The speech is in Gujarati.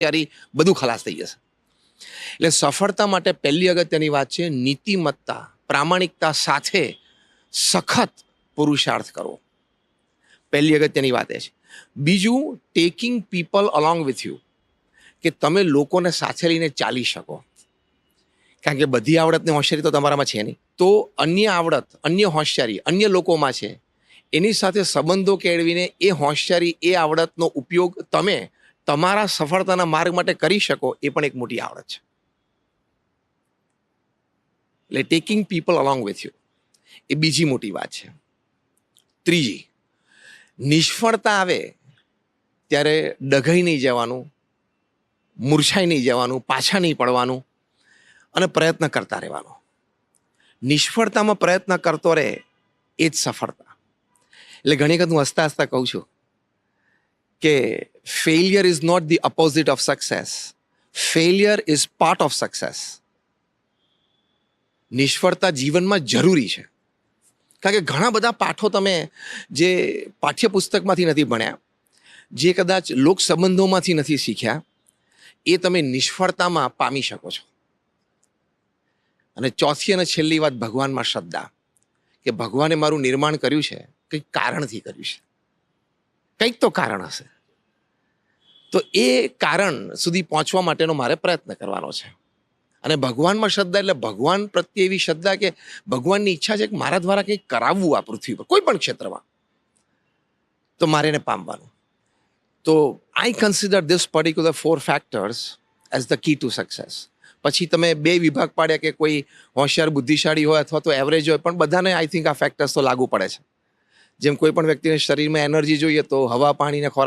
ત્યારે બધું ખલાસ થઈ જશે. એટલે સફળતા માટે પહેલી અગત્યની વાત છે નીતિમત્તા, પ્રામાણિકતા સાથે સખત પુરુષાર્થ કરવો. પહેલી અગત્યની વાત એ છે. બીજું taking people along with you કે તમે લોકોને સાથે લઈને ચાલી શકો. કારણ કે બધી આવડતની હોશિયારી તો તમારામાં છે નહીં. તો અન્ય આવડત, અન્ય હોશિયારી, અન્ય લોકોમાં છે. એની સાથે સંબંધો કેળવીને એ હોશિયારી, એ આવડતનો ઉપયોગ તમે તમારા સફળતાના માર્ગ માટે કરી શકો એ પણ એક મોટી આવડત છે. એટલે taking people along with you એ બીજી મોટી વાત છે. ત્રીજી, નિષ્ફળતા આવે ત્યારે ડઘાઈ નહીં જવાનું, મૂર્છાઈ નહીં જવાનું, પાછા નહીં પડવાનું અને પ્રયત્ન કરતા રહેવાનો. નિષ્ફળતામાં પ્રયત્ન કરતો રહે એ જ સફળતા. એટલે ઘણી વખત હું હસતા હસતા કહું છું કે failure is not the opposite of success failure is part of success નિષ્ફળતા જીવનમાં જરૂરી છે. કારણ કે ઘણા બધા પાઠો તમે જે પાઠ્યપુસ્તકમાંથી નથી ભણ્યા, જે કદાચ લોક સંબંધોમાંથી નથી શીખ્યા, એ તમે નિષ્ફળતામાં પામી શકો છો. અને ચોથી અને છેલ્લી વાત ભગવાનમાં શ્રદ્ધા, કે ભગવાને મારું નિર્માણ કર્યું છે, કંઈક કારણથી કર્યું છે. કંઈક તો કારણ હશે. તો એ કારણ સુધી પહોંચવા માટેનો મારે પ્રયત્ન કરવાનો છે. અને ભગવાનમાં શ્રદ્ધા એટલે ભગવાન પ્રત્યે એવી શ્રદ્ધા કે ભગવાનની ઈચ્છા છે કે મારા દ્વારા કંઈક કરાવવું આ પૃથ્વી પર, કોઈ પણ ક્ષેત્રમાં. તો મારે એને પામવાનું. તો I consider this particular four factors as the key to success પછી તમે બે વિભાગ પાડ્યા કે કોઈ હોશિયાર, બુદ્ધિશાળી હોય અથવા તો એવરેજ હોય, પણ બધાને આઈ થિંક આ ફેક્ટર્સ તો લાગુ પડે છે. જેમ કોઈ પણ વ્યક્તિને શરીરમાં એનર્જી જોઈએ તો હવા પાણી ને ખોરાક